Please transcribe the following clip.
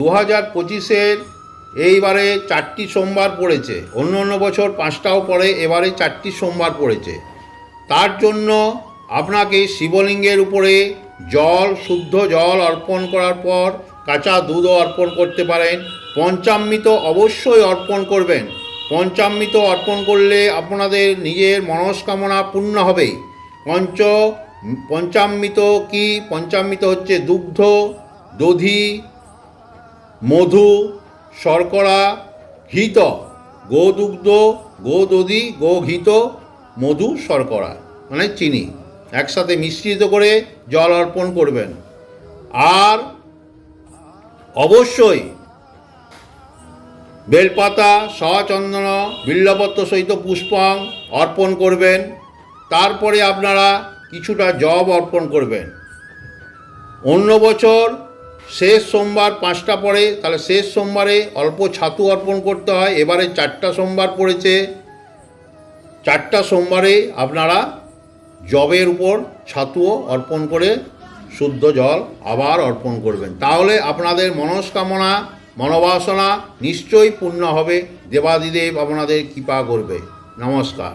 দু হাজার পঁচিশের এইবারে চারটি সোমবার পড়েছে। অন্য অন্য বছর পাঁচটাও পড়ে, এবারে চারটি সোমবার পড়েছে। তার জন্য আপনাকে শিবলিঙ্গের উপরে জল, শুদ্ধ জল অর্পণ করার পর কাঁচা দুধও অর্পণ করতে পারেন। পঞ্চামৃত অবশ্যই অর্পণ করবেন। পঞ্চামৃত অর্পণ করলে আপনাদের নিজের মনস্কামনা পূর্ণ হবে। পঞ্চ, পঞ্চামৃত কি? পঞ্চামৃত হচ্ছে দুগ্ধ, দধি মধু, শর্করা, ঘিত গোদুগ্ধ গোদধি গোঘিত মধু, শর্করা মানে চিনি, একসাথে মিশ্রিত করে জল অর্পণ করবেন। আর অবশ্যই বেলপাতা, সচন্দন, বিল্লপত্র সহিত পুষ্পং অর্পণ করবেন। তারপরে আপনারা কিছুটা জব অর্পণ করবেন। অন্য বছর শেষ সোমবার পাঁচটা পড়ে, তাহলে শেষ সোমবারে অল্প ছাতু অর্পণ করতে হয়, এবারে চারটা সোমবার পড়েছে। চারটা সোমবারে আপনারা জবের উপর ছাতুও অর্পণ করে শুদ্ধ জল আবার অর্পণ করবেন। তাহলে আপনাদের মনস্কামনা, মনোবাসনা নিশ্চয়ই পূর্ণ হবে। দেবাদিদেব আপনাদের কৃপা করবে। নমস্কার।